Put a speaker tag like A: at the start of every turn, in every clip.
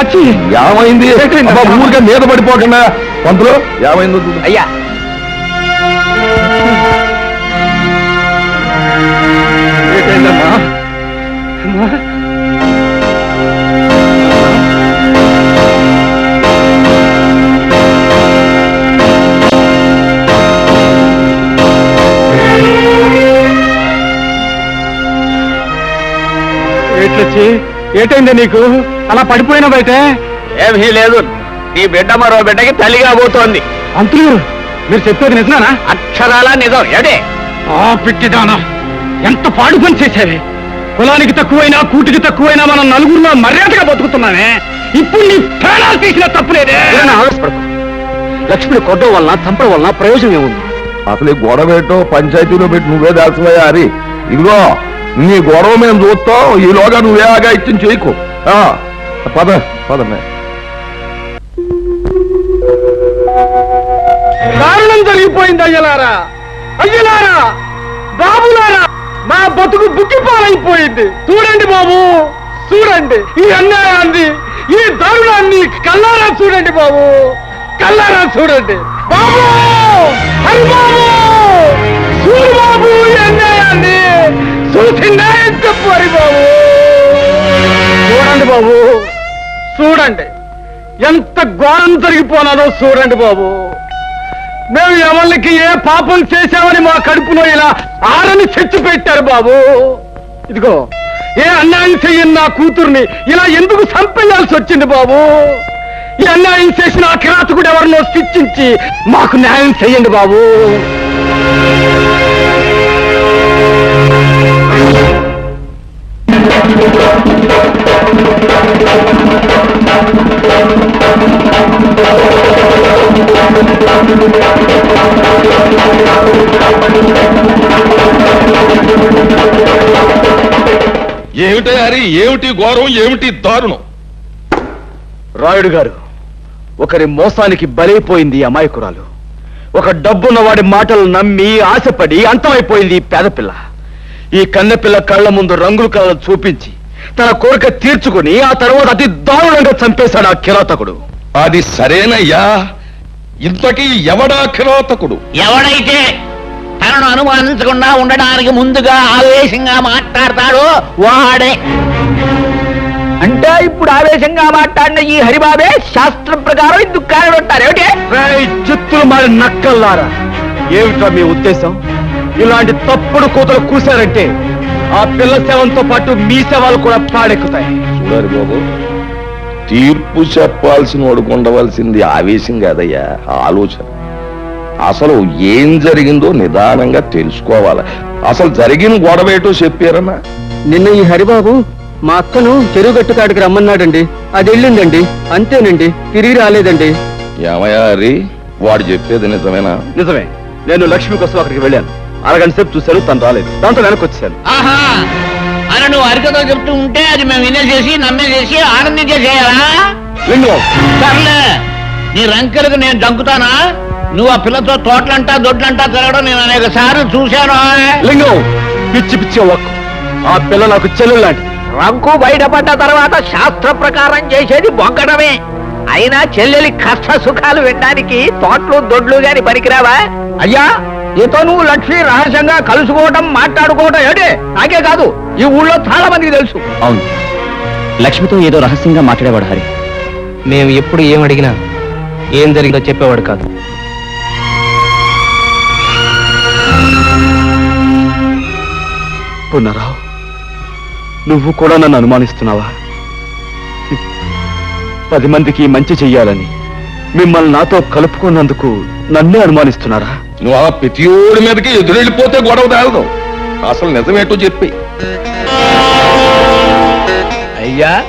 A: లచ్చి
B: ఏమైంది ఊరికే మీద పడిపోకుండా పంతులు ఏమైందో.
A: అయ్యా. ఏటైంది నీకు? అలా పడిపోయిన బయట
C: ఏమీ లేదు. నీ బిడ్డ మరో బిడ్డకి తల్లిగా పోతోంది.
A: అంతులు మీరు చెప్పేది నిజమేనా?
C: అక్షరాల నిజం. ఏడే
A: ఆ పిట్టిదానా ఎంత పాడు పని చేశావే? కులానికి తక్కువైనా కూటికి తక్కువైనా మనం నలుగురిలో మర్యాదగా బతుకుతున్నానే ఇప్పుడు నీ ప్రాణాలు తీసిన తప్పులేదే
C: ఆవేశపడకు. లక్ష్మిని కొట్టడం వలన చంపడం వలన ప్రయోజనం ఏముంది?
B: అసలు ఈ గొడవ ఏంటో పంచాయతీలో పెట్టి నువ్వే దాల్సిపోయా హరి. ఇదిగో నీ గొడవ మేము చూస్తాం ఈలోగా నువ్వే ఆగా ఇచ్చిన చేయకు. ఆ, పద పదమే
A: దారుణం జరిగిపోయింది అయ్యలారా. అయ్యలారా బాబులారా మా బతుకు బుక్కిపాలైపోయింది చూడండి బాబు చూడండి ఈ అన్యాయాన్ని ఈ దారుణాన్ని కల్లారా చూడండి బాబు కల్లారా చూడండి. బాబు హరి బాబు చూడు బాబు ఈ అన్యాయాన్ని చూసి న్యాయం చెప్పు హరి బాబు. చూడండి. ఎంత ఘోరం జరిగిపోనాదో చూడండి బాబు. మేము ఎవరికి ఏ పాపం చేశామని మా కడుపులో ఇలా ఆరని చెచ్చు పెట్టారు బాబు. ఇదిగో ఏ అన్యాయం చెయ్యని నా కూతుర్ని ఇలా ఎందుకు చంపేయాల్సి వచ్చింది బాబు? ఈ అన్యాయం చేసిన ఆ కిరాతకుడు ఎవరినో శిక్షించి మాకు న్యాయం చెయ్యండి బాబు.
B: ఏమిటి హరి? ఏమిటి ఘోరం? ఏమిటి దారుణం?
C: రాయుడు గారు ఒకరి మోసానికి బలైపోయింది అమాయకురాలు. ఒక డబ్బున్న వాడి మాటలు నమ్మి ఆశపడి అంతమైపోయింది ఈ పేదపిల్ల. ఈ కన్నెపిల్ల కళ్ళ ముందు రంగుల కళలు చూపించి తన కోరిక తీర్చుకుని ఆ తర్వాత అతి దారుణంగా చంపేశాడు ఆ కిరాతకుడు.
B: అది సరేనయ్యా. ఇంతకీ ఎవడా కిరాతకుడు?
D: ఎవడైతే తనను అనుమానించకుండా ఉండడానికి ముందుగా ఆవేశంగా మాట్లాడతాడో వాడే. అంటే ఇప్పుడు ఆవేశంగా మాట్లాడిన ఈ హరిబాబే శాస్త్రం ప్రకారం ఇందుకు కారణం ఉంటారు ఏమిటి?
C: రేయ్ చిత్తులు మరి నక్కల్లారా? ఏమిట్రా మీ ఉద్దేశం? ఇలాంటి తప్పుడు కూతురు కూశారంటే ఆ పిల్ల శవంతో పాటు మీ శవాలు కూడా పాడెక్కుతాయి.
B: చూడాలి బాబు తీర్పు చెప్పాల్సిన వాడుకు ఉండవలసింది ఆవేశం కాదయ్యా ఆలోచన. అసలు ఏం జరిగిందో నిదానంగా తెలుసుకోవాలి. అసలు జరిగిన గొడవ ఏటో చెప్పారన్నా?
A: నిన్న ఈ హరిబాబు మా అక్కను చెరువు గట్టు కాడికి రమ్మన్నాడండి. అది వెళ్ళిందండి. అంతేనండి. తిరిగి రాలేదండి.
B: ఏమయ్యా హరి? వాడు చెప్పేది నిజమేనా?
C: నిజమే. నేను లక్ష్మి కోసం అక్కడికి వెళ్ళాను. అరగంట సేపు చూశాను తను రాలేదు. దాంతో వెనక్కి వచ్చాను
D: ఆహా! నువ్వు అరికతో చెప్తూ ఉంటే అది మేము వినేసేసి నమ్మేసేసి ఆనందించేసేయాలా సర్లే నీ రంకెలకు నేను దంకుతానా? నువ్వు ఆ పిల్లతో తోటలంటా దొడ్లంటా తిరగడం నేను అనేక సార్లు చూశాను
C: లింగం పిచ్చి పిచ్చి ఒక్కు ఆ పిల్ల నాకు చెల్లెలు లాంటిది.
D: రంకు బయటపడ్డ తర్వాత శాస్త్ర ప్రకారం చేసేది బొక్కడమే అయినా చెల్లెలి కష్ట సుఖాలు వినడానికి తోటలు దొడ్లు గాని పనికిరావా? అయ్యా నువ్వు లక్ష్మి రహస్యంగా కలుసుకోవడం మాట్లాడుకోవడం ఏడే నాకే కాదు ఈ ఊళ్ళో చాలా మందికి తెలుసు.
C: అవును. లక్ష్మితో ఏదో రహస్యంగా మాట్లాడేవాడు హరి.
A: మేము ఎప్పుడు ఏం అడిగినా ఏం జరిగిందో చెప్పేవాడు కాదు.
C: పునరావు నువ్వు కూడా నన్ను అనుమానిస్తున్నావా? పది మందికి మంచి చెయ్యాలని మిమ్మల్ని నాతో కలుపుకున్నందుకు నన్నే అనుమానిస్తున్నారా?
B: నువ్వు ఆ ప్రతియోడి మీదకి ఎదురెళ్ళిపోతే గొడవ తేలదు అసలు నిజమేటో చెప్పి.
D: అయ్యా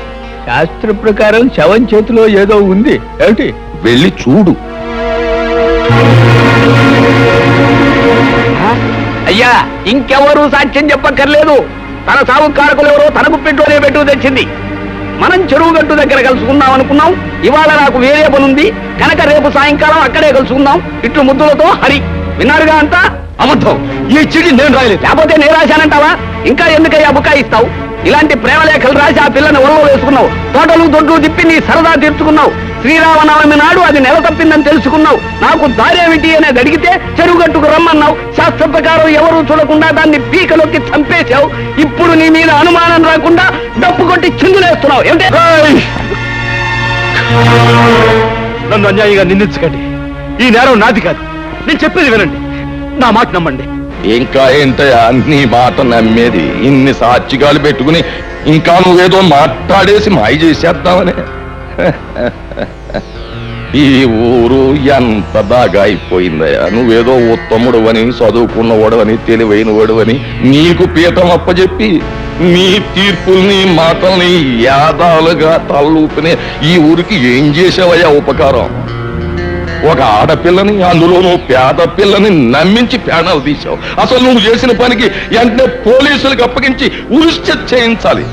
D: శాస్త్ర ప్రకారం శవం చేతిలో ఏదో ఉంది. ఏమిటి?
B: వెళ్ళి చూడు.
D: అయ్యా ఇంకెవరూ సాక్ష్యం చెప్పక్కర్లేదు. తన సాగు కారకులు ఎవరో తనకు పెట్టునే పెట్టు తెచ్చింది. మనం చెరువు గట్టు దగ్గర కలుసుకుందాం అనుకున్నాం. ఇవాళ నాకు వేరే పనుంది. కనుక రేపు సాయంకాలం అక్కడే కలుసుకుందాం. ఇట్లు ముద్దులతో హరి. విన్నారుగా అంతా?
C: అబద్ధం. ఈ చిడి నేను రాయలేదు.
D: లేకపోతే నేను రాశానంటావా? ఇంకా ఎందుకయ్యా బుకాయిస్తావు ఇలాంటి ప్రేమలేఖలు రాసి ఆ పిల్లని ఒళ్ళో వేసుకున్నావు. తోటలు దొడ్లు తిప్పి నీ సరదా తీర్చుకున్నావు. శ్రీరామనవమి నాడు అది నెల తప్పిందని తెలుసుకున్నావు. నాకు దారేమిటి అనేది అడిగితే చెరువు గట్టుకు రమ్మన్నావు. శాస్త్ర ప్రకారం ఎవరూ చూడకుండా దాన్ని పీకలోకి చంపేశావు. ఇప్పుడు నీ మీద అనుమానం రాకుండా డప్పు కొట్టి చిందులేస్తున్నావు ఏమిటి?
C: నన్ను అన్యాయంగా నిందించకండి. ఈ నేరం నాది కాదు. నేను చెప్పేది వినండి. నా మాట నమ్మండి.
B: ఇంకా ఏంటయ్యా? నీ మాట నమ్మేది. ఇన్ని సాక్షిగాలు పెట్టుకుని ఇంకా నువ్వేదో మాట్లాడేసి మాయ చేసేద్దామని. ఈ ఊరు ఎంత బాగా అయిపోయిందయ్యా. నువ్వేదో ఉత్తముడు అని చదువుకున్నవాడు అని తెలివైనవాడు అని నీకు పీఠం అప్పచెప్పి నీ తీర్పుల్ని మాటల్ని యాదాలుగా తలూపిని ఈ ఊరికి ఏం చేసావయ్యా ఉపకారం? ఒక ఆడపిల్లని అందులోనూ పేద పిల్లని నమ్మించి ప్రాణాలు తీశావు. అసలు నువ్వు చేసిన పనికి వెంటనే పోలీసులకు అప్పగించి ఉరిష్ట చేయించాలి.